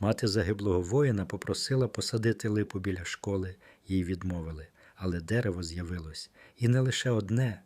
Мати загиблого воїна попросила посадити липу біля школи, їй відмовили, але дерево з'явилось. І не лише одне.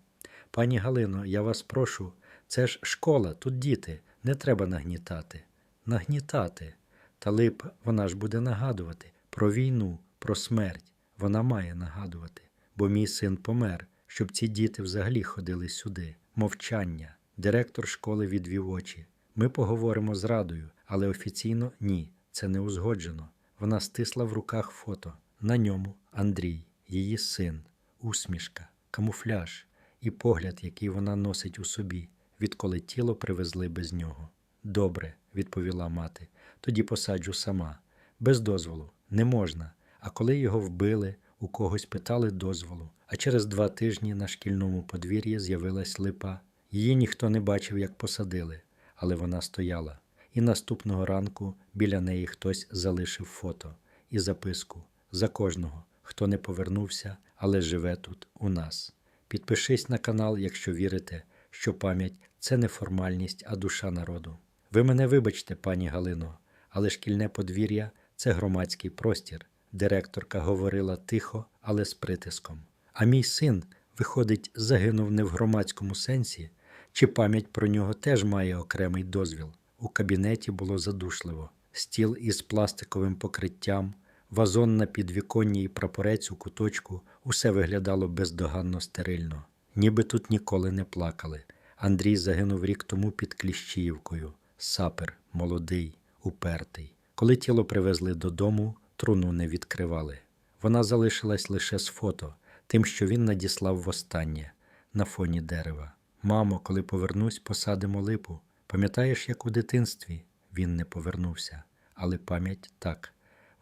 Пані Галино, я вас прошу, це ж школа, тут діти, не треба нагнітати. Нагнітати. Та липа, вона ж буде нагадувати про війну, про смерть. Вона має нагадувати, бо мій син помер, щоб ці діти взагалі ходили сюди. Мовчання. Директор школи відвів очі. Ми поговоримо з радою, але офіційно ні, це не узгоджено. Вона стисла в руках фото. На ньому Андрій, її син, усмішка, камуфляж і погляд, який вона носить у собі, відколи тіло привезли без нього. Добре, відповіла мати. Тоді посаджу сама. Без дозволу не можна. А коли його вбили, у когось питали дозволу. А через два тижні на шкільному подвір'ї з'явилась липа. Її ніхто не бачив, як посадили, але вона стояла. І наступного ранку біля неї хтось залишив фото і записку за кожного, хто не повернувся, але живе тут у нас. Підпишись на канал, якщо вірите, що пам'ять це не формальність, а душа народу. Ви мене вибачте, пані Галино, але шкільне подвір'я це громадський простір. Директорка говорила тихо, але з притиском. А мій син, виходить, загинув не в громадському сенсі, чи пам'ять про нього теж має окремий дозвіл. У кабінеті було задушливо, стіл із пластиковим покриттям, вазон на підвіконні і прапорець у куточку усе виглядало бездоганно стерильно. Ніби тут ніколи не плакали. Андрій загинув рік тому під Кліщіївкою. Сапер, молодий, упертий. Коли тіло привезли додому, труну не відкривали. Вона залишилась лише з фото, тим, що він надіслав востаннє, на фоні дерева. Мамо, коли повернусь, посадимо липу. Пам'ятаєш, як у дитинстві він не повернувся, але пам'ять так.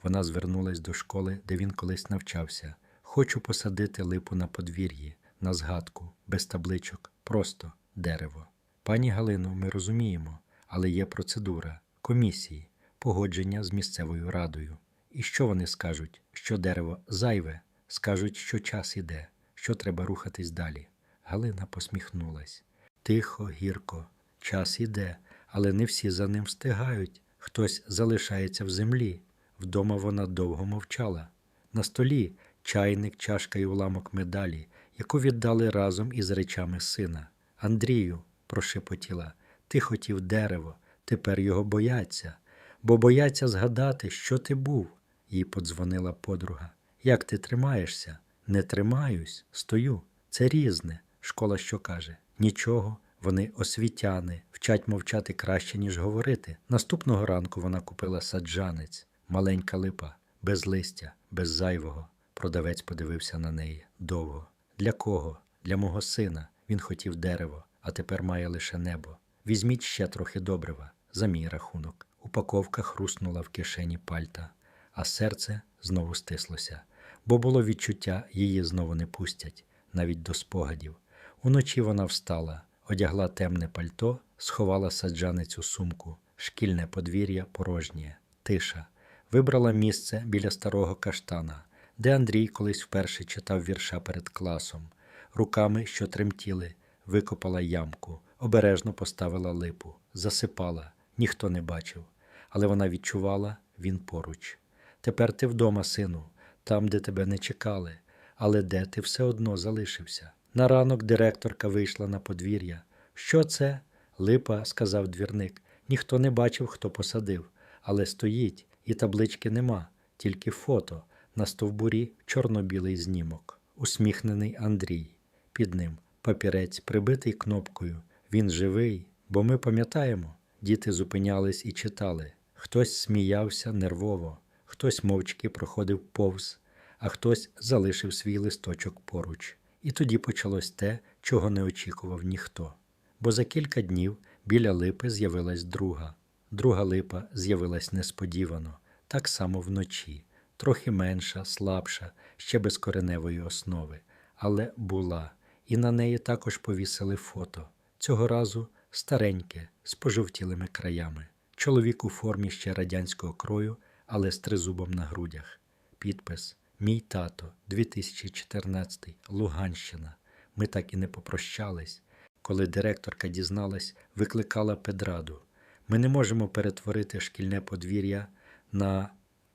Вона звернулась до школи, де він колись навчався. Хочу посадити липу на подвір'ї, на згадку, без табличок, просто дерево. Пані Галину, ми розуміємо, але є процедура, комісії, погодження з місцевою радою. І що вони скажуть? Що дерево зайве, скажуть, що час іде, що треба рухатись далі. Галина посміхнулась. Тихо, гірко, час іде, але не всі за ним встигають. Хтось залишається в землі. Вдома вона довго мовчала. На столі чайник, чашка і уламок медалі, яку віддали разом із речами сина. Андрію, прошепотіла, ти хотів дерево, тепер його бояться, бо бояться згадати, що ти був. Їй подзвонила подруга. Як ти тримаєшся? Не тримаюсь, стою. Це різне. Школа що каже? Нічого. Вони освітяни, вчать мовчати краще, ніж говорити. Наступного ранку вона купила саджанець, маленька липа, без листя, без зайвого. Продавець подивився на неї довго. Для кого? Для мого сина. Він хотів дерево, а тепер має лише небо. Візьміть ще трохи добрива, за мій рахунок. Упаковка хруснула в кишені пальта, а серце знову стислося, бо було відчуття, її знову не пустять, навіть до спогадів. Уночі вона встала, одягла темне пальто, сховала саджанець у сумку, шкільне подвір'я порожнє, тиша. Вибрала місце біля старого каштана, де Андрій колись вперше читав вірша перед класом. Руками, що тремтіли, викопала ямку, обережно поставила липу, засипала, ніхто не бачив, але вона відчувала він поруч. Тепер ти вдома, сину, там, де тебе не чекали, але де ти все одно залишився. На ранок директорка вийшла на подвір'я. Що це? Липа, сказав двірник. Ніхто не бачив, хто посадив, але стоїть, і таблички нема, тільки фото. На стовбурі чорно-білий знімок. Усміхнений Андрій. Під ним папірець, прибитий кнопкою. Він живий, бо ми пам'ятаємо. Діти зупинялись і читали. Хтось сміявся нервово, хтось мовчки проходив повз, а хтось залишив свій листочок поруч. І тоді почалось те, чого не очікував ніхто. Бо за кілька днів біля липи з'явилась друга. Друга липа з'явилась несподівано, так само вночі, трохи менша, слабша, ще без кореневої основи, але була, і на неї також повісили фото. Цього разу стареньке, з пожовтілими краями. Чоловік у формі ще радянського крою, але з тризубом на грудях. Підпис Мій тато, 2014, Луганщина. Ми так і не попрощались. Коли директорка дізналась, викликала педраду. Ми не можемо перетворити шкільне подвір'я на,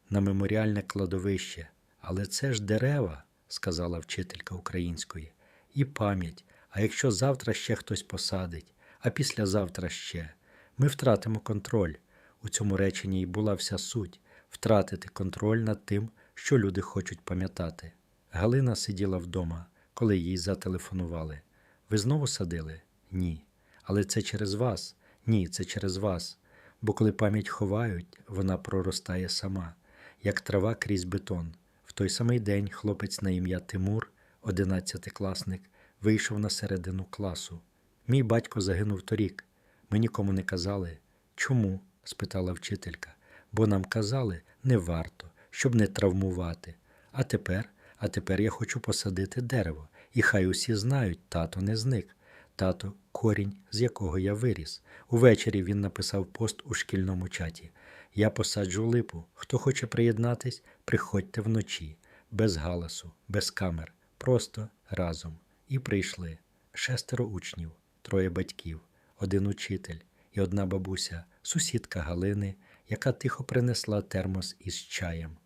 на меморіальне кладовище. Але це ж дерева, сказала вчителька української, і пам'ять. А якщо завтра ще хтось посадить, а післязавтра ще, ми втратимо контроль. У цьому реченні й була вся суть втратити контроль над тим, що люди хочуть пам'ятати. Галина сиділа вдома, коли їй зателефонували. Ви знову садили? Ні. Але це через вас? Ні, це через вас. Бо коли пам'ять ховають, вона проростає сама, як трава крізь бетон. В той самий день хлопець на ім'я Тимур, одинадцятикласник, вийшов на середину класу. Мій батько загинув торік. Ми нікому не казали. Чому? спитала вчителька. Бо нам казали, не варто, щоб не травмувати. А тепер, а тепер я хочу посадити дерево, і хай усі знають, тато не зник. Тато корінь, з якого я виріс. Увечері він написав пост у шкільному чаті. Я посаджу липу. Хто хоче приєднатись, приходьте вночі, без галасу, без камер, просто разом. І прийшли шестеро учнів, троє батьків, один учитель і одна бабуся, сусідка Галини, яка тихо принесла термос із чаєм.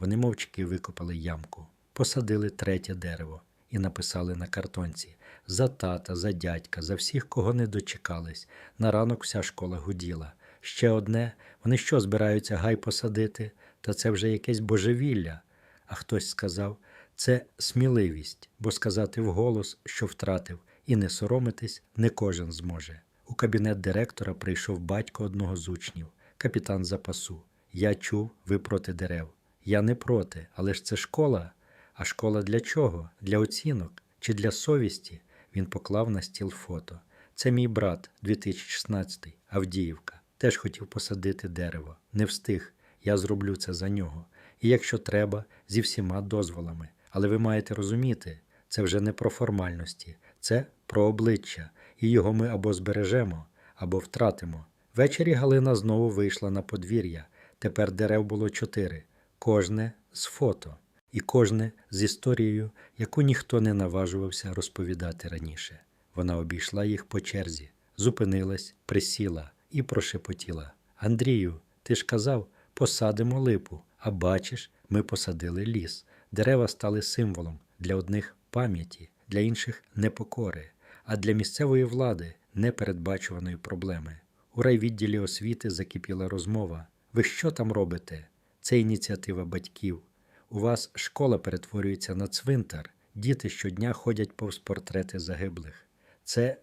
Вони мовчки викопали ямку, посадили третє дерево і написали на картонці за тата, за дядька, за всіх, кого не дочекались. На ранок вся школа гуділа. Ще одне, вони що збираються гай посадити, та це вже якесь божевілля. А хтось сказав, це сміливість, бо сказати вголос, що втратив, і не соромитись не кожен зможе. У кабінет директора прийшов батько одного з учнів, капітан запасу. Я чув, ви проти дерев. Я не проти, але ж це школа. А школа для чого? Для оцінок чи для совісті? Він поклав на стіл фото. Це мій брат, 2016, Авдіївка. Теж хотів посадити дерево. Не встиг. Я зроблю це за нього. І якщо треба, зі всіма дозволами. Але ви маєте розуміти, це вже не про формальності, це про обличчя, і його ми або збережемо, або втратимо. Ввечері Галина знову вийшла на подвір'я. Тепер дерев було чотири, кожне з фото, і кожне з історією, яку ніхто не наважувався розповідати раніше. Вона обійшла їх по черзі, зупинилась, присіла і прошепотіла: Андрію, ти ж казав, посадимо липу, а бачиш, ми посадили ліс. Дерева стали символом для одних пам'яті, для інших непокори, а для місцевої влади непередбачуваної проблеми. У райвідділі освіти закипіла розмова. Ви що там робите? Це ініціатива батьків. У вас школа перетворюється на цвинтар, діти щодня ходять повз портрети загиблих. Це,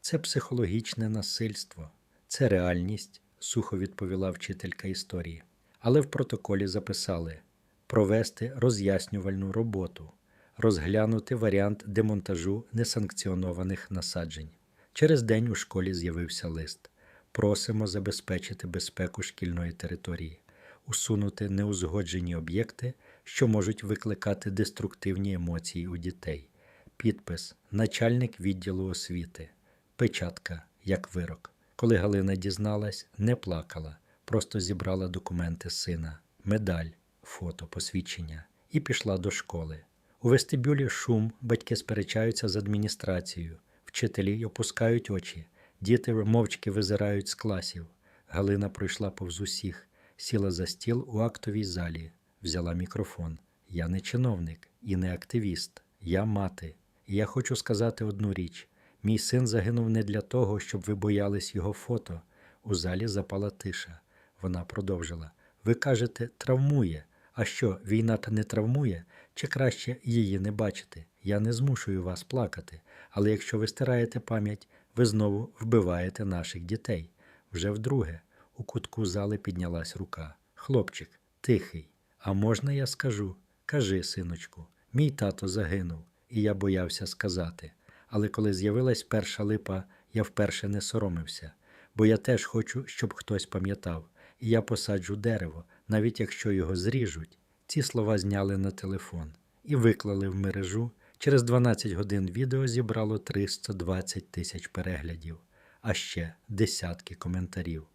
це психологічне насильство, це реальність, сухо відповіла вчителька історії. Але в протоколі записали провести роз'яснювальну роботу, розглянути варіант демонтажу несанкціонованих насаджень. Через день у школі з'явився лист. Просимо забезпечити безпеку шкільної території, усунути неузгоджені об'єкти, що можуть викликати деструктивні емоції у дітей. Підпис. Начальник відділу освіти, печатка. Як вирок. Коли Галина дізналась, не плакала, просто зібрала документи сина, медаль, фото, посвідчення. І пішла до школи. У вестибюлі шум, батьки сперечаються з адміністрацією, вчителі опускають очі, діти мовчки визирають з класів. Галина пройшла повз усіх, сіла за стіл у актовій залі, взяла мікрофон. Я не чиновник і не активіст, я мати. І я хочу сказати одну річ: мій син загинув не для того, щоб ви боялись його фото. У залі запала тиша. Вона продовжила: Ви кажете, травмує. А що, війна та не травмує? Чи краще її не бачити? Я не змушую вас плакати, але якщо ви стираєте пам'ять, ви знову вбиваєте наших дітей. Вже вдруге, у кутку зали піднялась рука. Хлопчик, тихий. А можна я скажу? Кажи, синочку, мій тато загинув, і я боявся сказати. Але коли з'явилась перша липа, я вперше не соромився, бо я теж хочу, щоб хтось пам'ятав, і я посаджу дерево, навіть якщо його зріжуть. Ці слова зняли на телефон і виклали в мережу. Через 12 годин відео зібрало 320 тисяч переглядів, а ще десятки коментарів.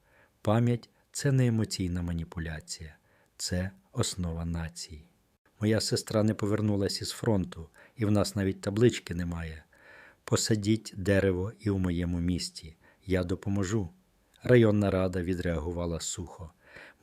Пам'ять це не емоційна маніпуляція, це основа нації. Моя сестра не повернулась із фронту, і в нас навіть таблички немає. Посадіть дерево і у моєму місті. Я допоможу. Районна рада відреагувала сухо.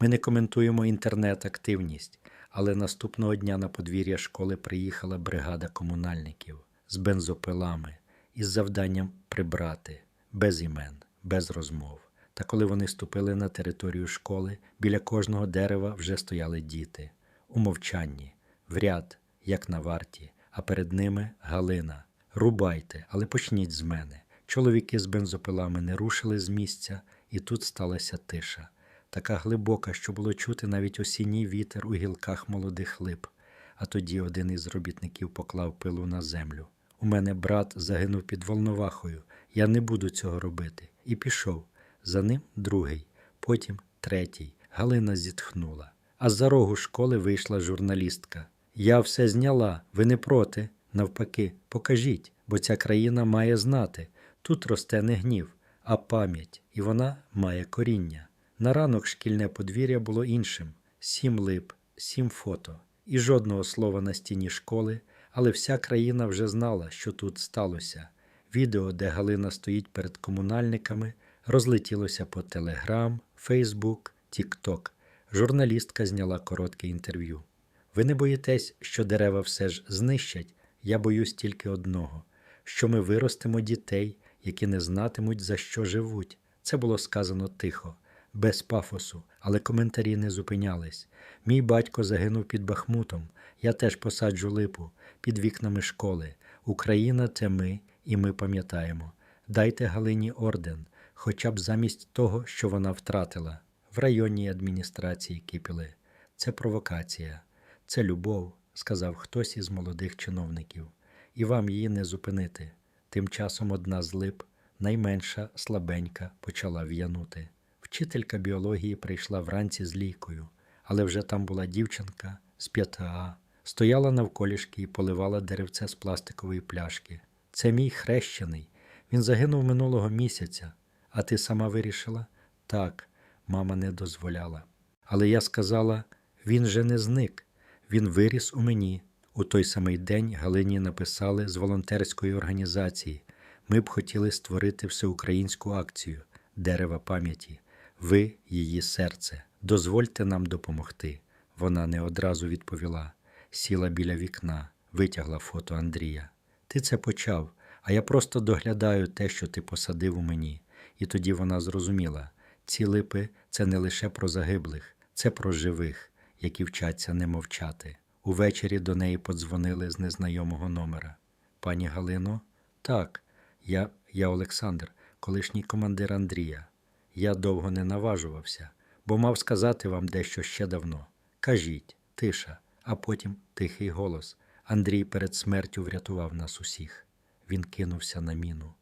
Ми не коментуємо інтернет-активність, але наступного дня на подвір'я школи приїхала бригада комунальників з бензопилами із завданням прибрати без імен, без розмов. Та коли вони ступили на територію школи, біля кожного дерева вже стояли діти у мовчанні, в ряд, як на варті, а перед ними Галина. Рубайте, але почніть з мене. Чоловіки з бензопилами не рушили з місця, і тут сталася тиша, така глибока, що було чути навіть осінній вітер у гілках молодих лип. А тоді один із робітників поклав пилу на землю. У мене брат загинув під Волновахою. Я не буду цього робити. І пішов. За ним другий, потім третій. Галина зітхнула. А з-за рогу школи вийшла журналістка. Я все зняла, ви не проти. Навпаки, покажіть, бо ця країна має знати. Тут росте не гнів, а пам'ять, і вона має коріння. На ранок шкільне подвір'я було іншим: сім лип, сім фото, і жодного слова на стіні школи, але вся країна вже знала, що тут сталося. Відео, де Галина стоїть перед комунальниками, розлетілося по Телеграм, Фейсбук, Тікток. Журналістка зняла коротке інтерв'ю. Ви не боїтесь, що дерева все ж знищать? Я боюсь тільки одного: що ми виростимо дітей, які не знатимуть, за що живуть. Це було сказано тихо, без пафосу, але коментарі не зупинялись. Мій батько загинув під Бахмутом. Я теж посаджу липу під вікнами школи. Україна це ми, і ми пам'ятаємо. Дайте Галині орден, хоча б замість того, що вона втратила. В районній адміністрації кипіли. Це провокація, це любов, сказав хтось із молодих чиновників, і вам її не зупинити. Тим часом одна з лип, найменша, слабенька, почала в'янути. Вчителька біології прийшла вранці з лійкою, але вже там була дівчинка з 5А, стояла навколішки і поливала деревце з пластикової пляшки. Це мій хрещений. Він загинув минулого місяця. А ти сама вирішила? Так, мама не дозволяла. Але я сказала: він же не зник, він виріс у мені. У той самий день Галині написали з волонтерської організації. Ми б хотіли створити всеукраїнську акцію Дерева пам'яті. Ви її серце. Дозвольте нам допомогти. Вона не одразу відповіла. Сіла біля вікна, витягла фото Андрія. Ти це почав, а я просто доглядаю те, що ти посадив у мені. І тоді вона зрозуміла: ці липи це не лише про загиблих, це про живих, які вчаться не мовчати. Увечері до неї подзвонили з незнайомого номера. Пані Галино, так, я, я Олександр, колишній командир Андрія. Я довго не наважувався, бо мав сказати вам дещо ще давно. Кажіть, тиша, а потім тихий голос. Андрій перед смертю врятував нас усіх. Він кинувся на міну.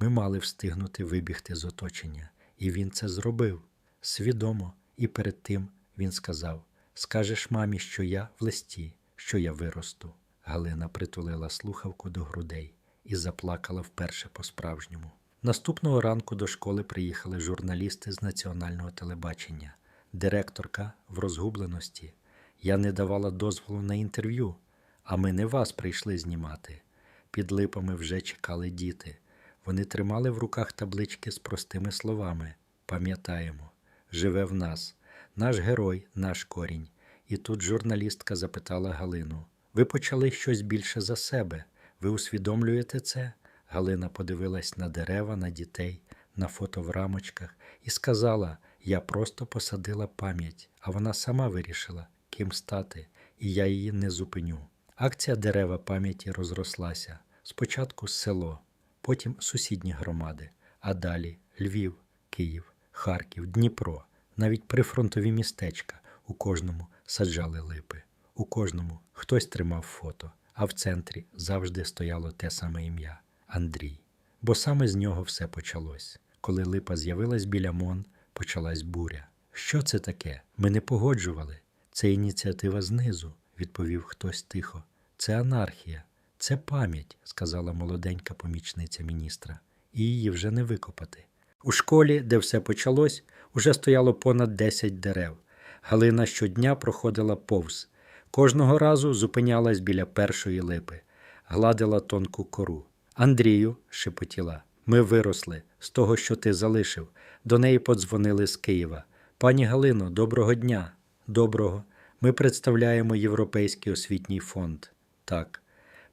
Ми мали встигнути вибігти з оточення, і він це зробив свідомо, і перед тим він сказав: Скажеш мамі, що я в листі, що я виросту. Галина притулила слухавку до грудей і заплакала вперше по-справжньому. Наступного ранку до школи приїхали журналісти з національного телебачення, директорка в розгубленості. Я не давала дозволу на інтерв'ю, а ми не вас прийшли знімати. Під липами вже чекали діти. Вони тримали в руках таблички з простими словами Пам'ятаємо, живе в нас, наш герой, наш корінь. І тут журналістка запитала Галину: Ви почали щось більше за себе? Ви усвідомлюєте це? Галина подивилась на дерева, на дітей, на фото в рамочках і сказала: Я просто посадила пам'ять, а вона сама вирішила, ким стати, і я її не зупиню. Акція дерева пам'яті розрослася спочатку село, потім сусідні громади, а далі Львів, Київ, Харків, Дніпро, навіть прифронтові містечка у кожному саджали липи, у кожному хтось тримав фото, а в центрі завжди стояло те саме ім'я Андрій. Бо саме з нього все почалось. Коли липа з'явилась біля Мон, почалась буря. Що це таке? Ми не погоджували. Це ініціатива знизу, відповів хтось тихо. Це анархія, це пам'ять, сказала молоденька помічниця міністра, і її вже не викопати. У школі, де все почалось, уже стояло понад 10 дерев. Галина щодня проходила повз. Кожного разу зупинялась біля першої липи, гладила тонку кору. Андрію, шепотіла, ми виросли з того, що ти залишив. До неї подзвонили з Києва. Пані Галино, доброго дня. Доброго. Ми представляємо Європейський освітній фонд. Так.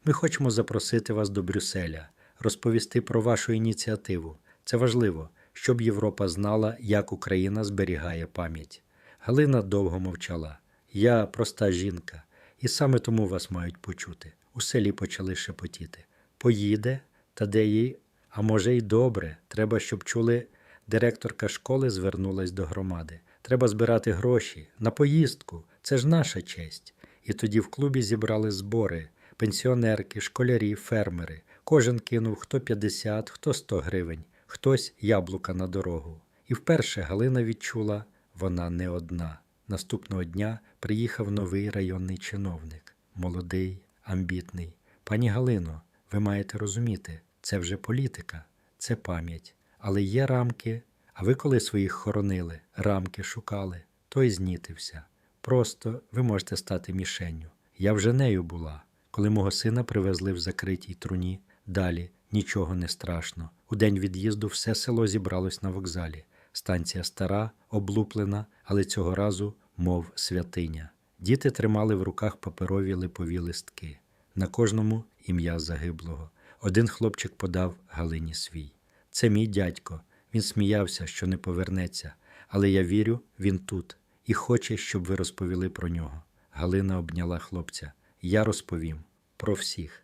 Ми хочемо запросити вас до Брюсселя, розповісти про вашу ініціативу. Це важливо, щоб Європа знала, як Україна зберігає пам'ять. Галина довго мовчала. Я проста жінка, і саме тому вас мають почути. У селі почали шепотіти. Поїде, та де їй, а може й добре. Треба, щоб чули. Директорка школи звернулась до громади. Треба збирати гроші на поїздку. Це ж наша честь. І тоді в клубі зібрали збори пенсіонерки, школярі, фермери. Кожен кинув хто 50, хто 100 гривень, хтось яблука на дорогу. І вперше Галина відчула, вона не одна. Наступного дня приїхав новий районний чиновник, молодий, амбітний. Пані Галино, ви маєте розуміти, це вже політика, це пам'ять. Але є рамки. А ви коли своїх хоронили, рамки шукали, той знітився. Просто ви можете стати мішенню. Я вже нею була. Коли мого сина привезли в закритій труні, далі нічого не страшно. У день від'їзду все село зібралось на вокзалі. Станція стара, облуплена, але цього разу, мов святиня. Діти тримали в руках паперові липові листки. На кожному ім'я загиблого. Один хлопчик подав Галині свій. Це мій дядько. Він сміявся, що не повернеться, але я вірю, він тут і хоче, щоб ви розповіли про нього. Галина обняла хлопця. Я розповім про всіх.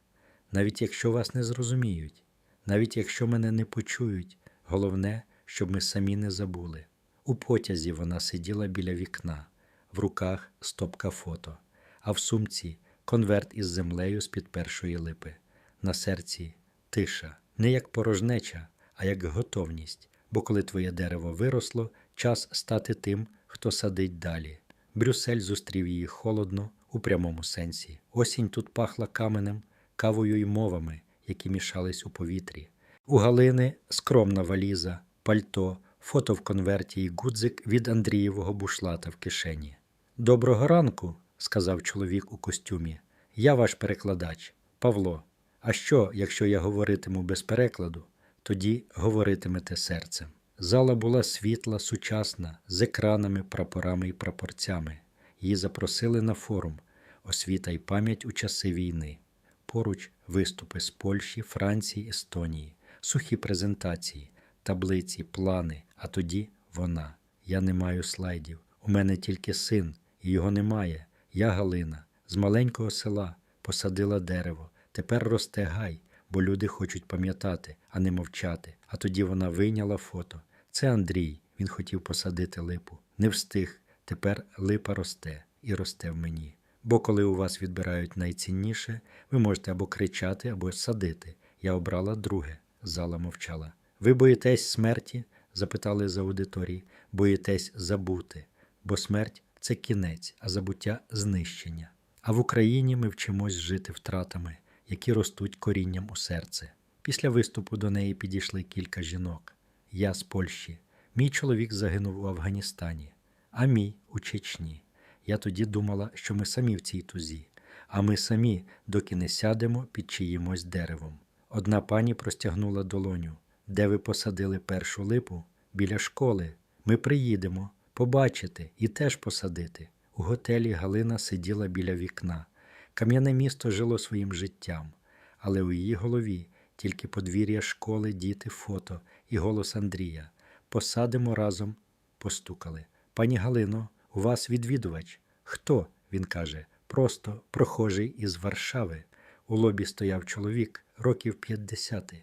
Навіть якщо вас не зрозуміють, навіть якщо мене не почують, головне, щоб ми самі не забули. У потязі вона сиділа біля вікна, в руках стопка фото, а в сумці конверт із землею з-під першої липи. На серці тиша, не як порожнеча, а як готовність. Бо коли твоє дерево виросло, час стати тим, хто садить далі. Брюссель зустрів її холодно, у прямому сенсі. Осінь тут пахла каменем, кавою й мовами, які мішались у повітрі. У Галини скромна валіза, пальто, фото в конверті і гудзик від Андрієвого бушлата в кишені. Доброго ранку, сказав чоловік у костюмі. Я ваш перекладач, Павло. А що, якщо я говоритиму без перекладу? Тоді говоритимете серцем. Зала була світла, сучасна, з екранами, прапорами і прапорцями. Її запросили на форум Освіта й пам'ять у часи війни. Поруч виступи з Польщі, Франції, Естонії, сухі презентації, таблиці, плани. А тоді вона. Я не маю слайдів. У мене тільки син, і його немає. Я Галина, з маленького села посадила дерево. Тепер росте гай бо люди хочуть пам'ятати, а не мовчати. А тоді вона вийняла фото. Це Андрій, він хотів посадити липу. Не встиг. Тепер липа росте і росте в мені. Бо коли у вас відбирають найцінніше, ви можете або кричати, або садити. Я обрала друге. Зала мовчала. Ви боїтесь смерті? запитали з аудиторії. Боїтесь забути, бо смерть це кінець, а забуття знищення. А в Україні ми вчимось жити втратами які ростуть корінням у серце. Після виступу до неї підійшли кілька жінок. Я з Польщі. Мій чоловік загинув у Афганістані, а мій у Чечні. Я тоді думала, що ми самі в цій тузі, а ми самі, доки не сядемо під чиїмось деревом. Одна пані простягнула долоню, де ви посадили першу липу біля школи. Ми приїдемо побачити і теж посадити. У готелі Галина сиділа біля вікна. Кам'яне місто жило своїм життям, але у її голові тільки подвір'я школи, діти, фото і голос Андрія. Посадимо разом, постукали. Пані Галино, у вас відвідувач. Хто? Він каже, просто прохожий із Варшави. У лобі стояв чоловік, років 50.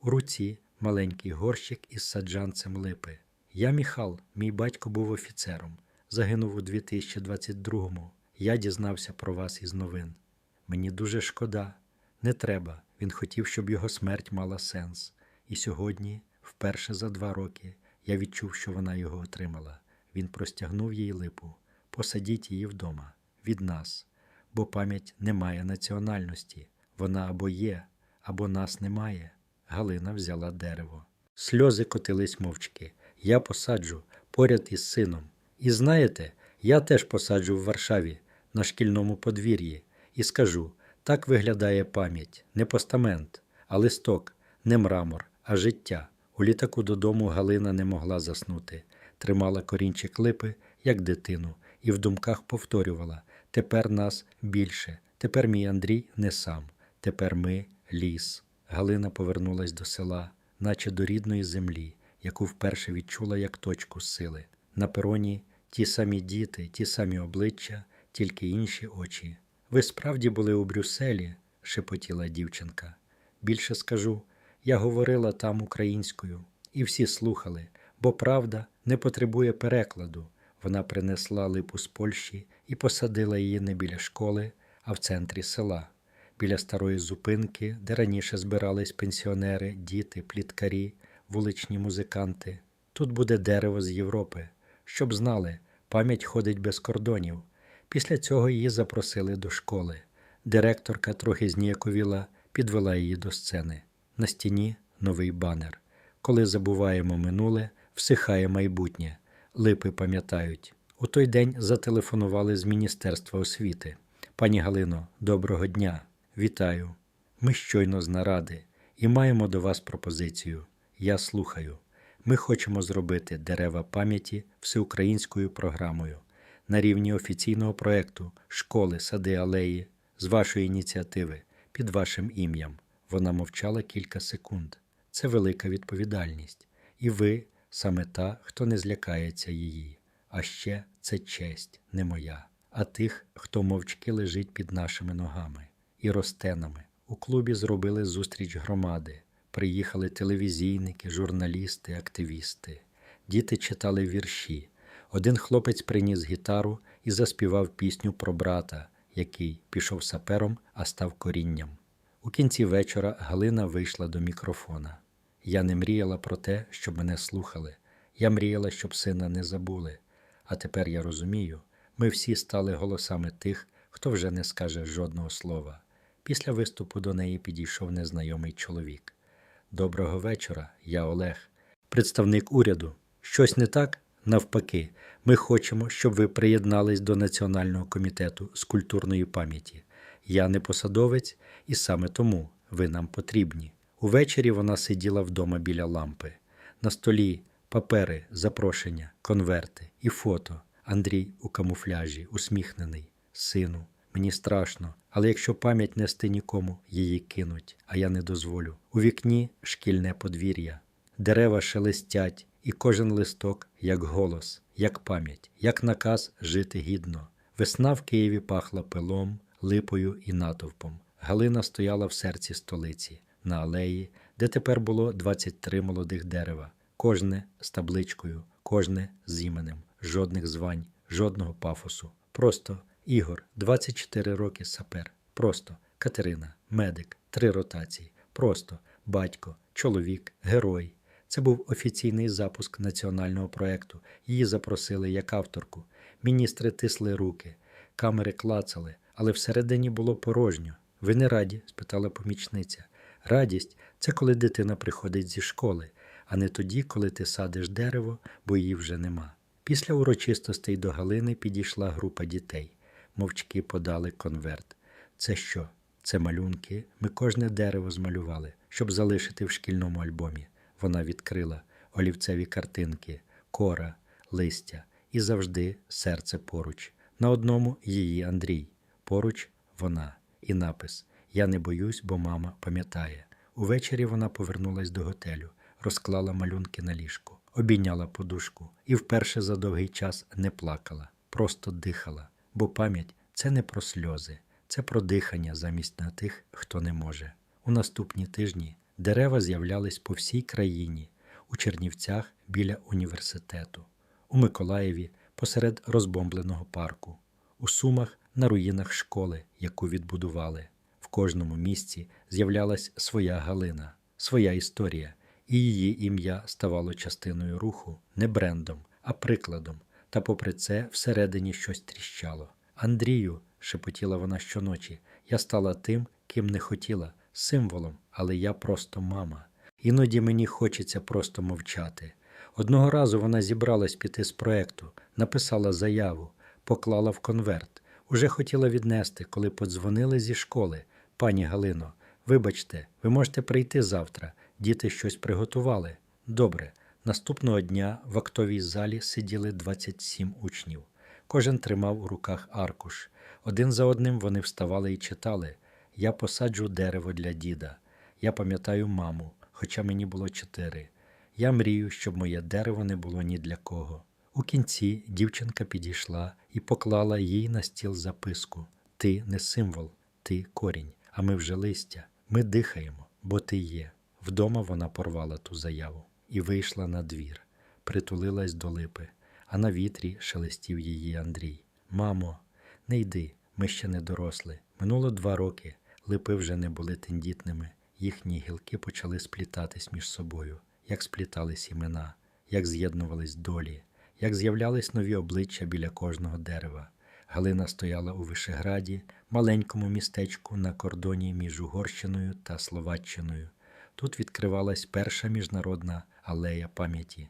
У руці маленький горщик із саджанцем липи. Я Міхал, мій батько був офіцером. Загинув у 2022-му. Я дізнався про вас із новин. Мені дуже шкода, не треба. Він хотів, щоб його смерть мала сенс. І сьогодні, вперше за два роки, я відчув, що вона його отримала. Він простягнув їй липу. Посадіть її вдома, від нас, бо пам'ять не має національності. Вона або є, або нас немає. Галина взяла дерево. Сльози котились мовчки. Я посаджу поряд із сином. І знаєте, я теж посаджу в Варшаві на шкільному подвір'ї і скажу: так виглядає пам'ять, не постамент, а листок, не мрамор, а життя. У літаку додому Галина не могла заснути. Тримала корінчик липи, як дитину, і в думках повторювала: тепер нас більше, тепер мій Андрій не сам, тепер ми ліс. Галина повернулась до села, наче до рідної землі, яку вперше відчула як точку сили. На пероні ті самі діти, ті самі обличчя, тільки інші очі. Ви справді були у Брюсселі? шепотіла дівчинка. Більше скажу, я говорила там українською, і всі слухали, бо правда не потребує перекладу. Вона принесла липу з Польщі і посадила її не біля школи, а в центрі села, біля старої зупинки, де раніше збирались пенсіонери, діти, пліткарі, вуличні музиканти. Тут буде дерево з Європи. Щоб знали, пам'ять ходить без кордонів. Після цього її запросили до школи. Директорка трохи зніяковіла, підвела її до сцени. На стіні новий банер. Коли забуваємо минуле, всихає майбутнє. Липи пам'ятають. У той день зателефонували з Міністерства освіти. Пані Галино, доброго дня. Вітаю. Ми щойно з наради і маємо до вас пропозицію. Я слухаю. Ми хочемо зробити дерева пам'яті всеукраїнською програмою на рівні офіційного проєкту школи, сади, алеї з вашої ініціативи під вашим ім'ям. Вона мовчала кілька секунд. Це велика відповідальність. І ви саме та, хто не злякається її. А ще це честь, не моя, а тих, хто мовчки лежить під нашими ногами і росте нами. У клубі зробили зустріч громади. Приїхали телевізійники, журналісти, активісти. Діти читали вірші. Один хлопець приніс гітару і заспівав пісню про брата, який пішов сапером, а став корінням. У кінці вечора Галина вийшла до мікрофона. Я не мріяла про те, щоб мене слухали. Я мріяла, щоб сина не забули. А тепер я розумію, ми всі стали голосами тих, хто вже не скаже жодного слова. Після виступу до неї підійшов незнайомий чоловік. Доброго вечора, я Олег, представник уряду. Щось не так? Навпаки, ми хочемо, щоб ви приєднались до Національного комітету з культурної пам'яті. Я не посадовець, і саме тому ви нам потрібні. Увечері вона сиділа вдома біля лампи. На столі папери, запрошення, конверти і фото. Андрій у камуфляжі, усміхнений, сину. Мені страшно, але якщо пам'ять нести нікому, її кинуть, а я не дозволю. У вікні шкільне подвір'я, дерева шелестять, і кожен листок як голос, як пам'ять, як наказ жити гідно. Весна в Києві пахла пилом, липою і натовпом. Галина стояла в серці столиці, на алеї, де тепер було 23 молодих дерева, кожне з табличкою, кожне з іменем, жодних звань, жодного пафосу. Просто Ігор, 24 роки сапер. Просто Катерина, медик, три ротації. Просто батько, чоловік, герой. Це був офіційний запуск національного проєкту. Її запросили як авторку. Міністри тисли руки, камери клацали, але всередині було порожньо. Ви не раді? спитала помічниця. Радість це коли дитина приходить зі школи, а не тоді, коли ти садиш дерево, бо її вже нема. Після урочистостей до Галини підійшла група дітей. Мовчки подали конверт. Це що? Це малюнки. Ми кожне дерево змалювали, щоб залишити в шкільному альбомі. Вона відкрила олівцеві картинки, кора, листя і завжди серце поруч. На одному її Андрій, поруч вона і напис Я не боюсь, бо мама пам'ятає. Увечері вона повернулась до готелю, розклала малюнки на ліжку, обійняла подушку і вперше за довгий час не плакала, просто дихала. Бо пам'ять це не про сльози, це про дихання замість на тих, хто не може. У наступні тижні дерева з'являлись по всій країні, у Чернівцях біля університету, у Миколаєві посеред розбомбленого парку, у Сумах на руїнах школи, яку відбудували. В кожному місці з'являлась своя Галина, своя історія, і її ім'я ставало частиною руху не брендом, а прикладом. Та попри це всередині щось тріщало. Андрію, шепотіла вона щоночі, я стала тим, ким не хотіла, символом, але я просто мама. Іноді мені хочеться просто мовчати. Одного разу вона зібралась піти з проекту, написала заяву, поклала в конверт. Уже хотіла віднести, коли подзвонили зі школи. Пані Галино, вибачте, ви можете прийти завтра. Діти щось приготували. Добре, Наступного дня в актовій залі сиділи 27 учнів. Кожен тримав у руках аркуш. Один за одним вони вставали і читали: Я посаджу дерево для діда. Я пам'ятаю маму, хоча мені було чотири. Я мрію, щоб моє дерево не було ні для кого. У кінці дівчинка підійшла і поклала їй на стіл записку: Ти не символ, ти корінь, а ми вже листя. Ми дихаємо, бо ти є. Вдома вона порвала ту заяву і вийшла на двір, притулилась до липи, а на вітрі шелестів її Андрій. Мамо, не йди, ми ще не доросли. Минуло два роки, липи вже не були тендітними, їхні гілки почали сплітатись між собою, як сплітались імена, як з'єднувались долі, як з'являлись нові обличчя біля кожного дерева. Галина стояла у Вишеграді, маленькому містечку на кордоні між Угорщиною та Словаччиною. Тут відкривалась перша міжнародна алея пам'яті.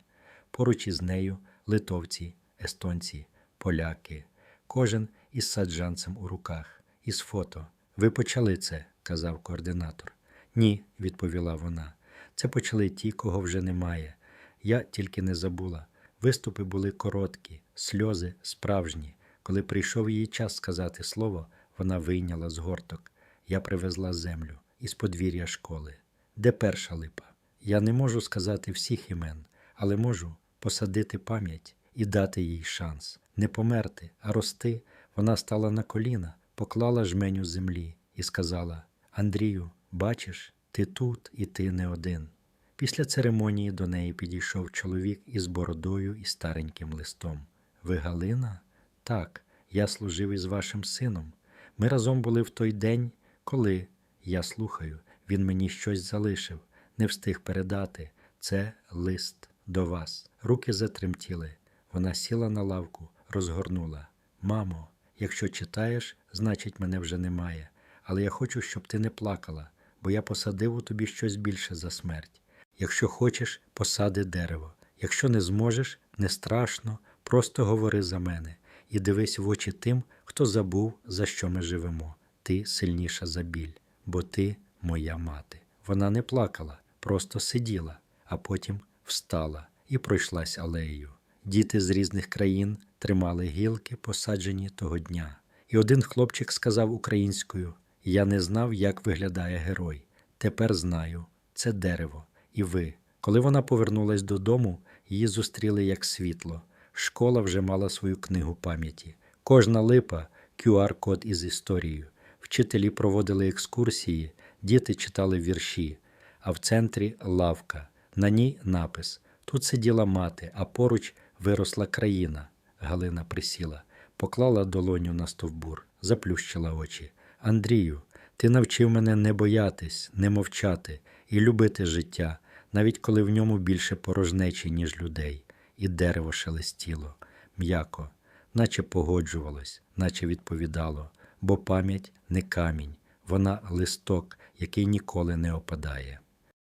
Поруч із нею литовці, естонці, поляки, кожен із саджанцем у руках, із фото. Ви почали це, казав координатор. Ні, відповіла вона. Це почали ті, кого вже немає. Я тільки не забула. Виступи були короткі, сльози справжні. Коли прийшов її час сказати слово, вона вийняла з горток. Я привезла землю із подвір'я школи. Де перша липа? Я не можу сказати всіх імен, але можу посадити пам'ять і дати їй шанс. Не померти, а рости. Вона стала на коліна, поклала жменю землі і сказала: Андрію, бачиш, ти тут і ти не один. Після церемонії до неї підійшов чоловік із бородою і стареньким листом. Ви Галина? Так, я служив із вашим сином. Ми разом були в той день, коли я слухаю, він мені щось залишив, не встиг передати. Це лист до вас. Руки затремтіли. Вона сіла на лавку, розгорнула. Мамо, якщо читаєш, значить мене вже немає. Але я хочу, щоб ти не плакала, бо я посадив у тобі щось більше за смерть. Якщо хочеш, посади дерево. Якщо не зможеш, не страшно, просто говори за мене і дивись в очі тим, хто забув, за що ми живемо. Ти сильніша за біль, бо ти моя мати. Вона не плакала, просто сиділа, а потім встала і пройшлась алеєю. Діти з різних країн тримали гілки, посаджені того дня. І один хлопчик сказав українською: Я не знав, як виглядає герой. Тепер знаю, це дерево. І ви. Коли вона повернулась додому, її зустріли як світло. Школа вже мала свою книгу пам'яті. Кожна липа QR-код із історією. Вчителі проводили екскурсії, діти читали вірші, а в центрі лавка. На ній напис: Тут сиділа мати, а поруч виросла країна. Галина присіла, поклала долоню на стовбур, заплющила очі. Андрію, ти навчив мене не боятись, не мовчати і любити життя, навіть коли в ньому більше порожнечі, ніж людей, і дерево шелестіло, м'яко, наче погоджувалось, наче відповідало, бо пам'ять не камінь, вона листок, який ніколи не опадає.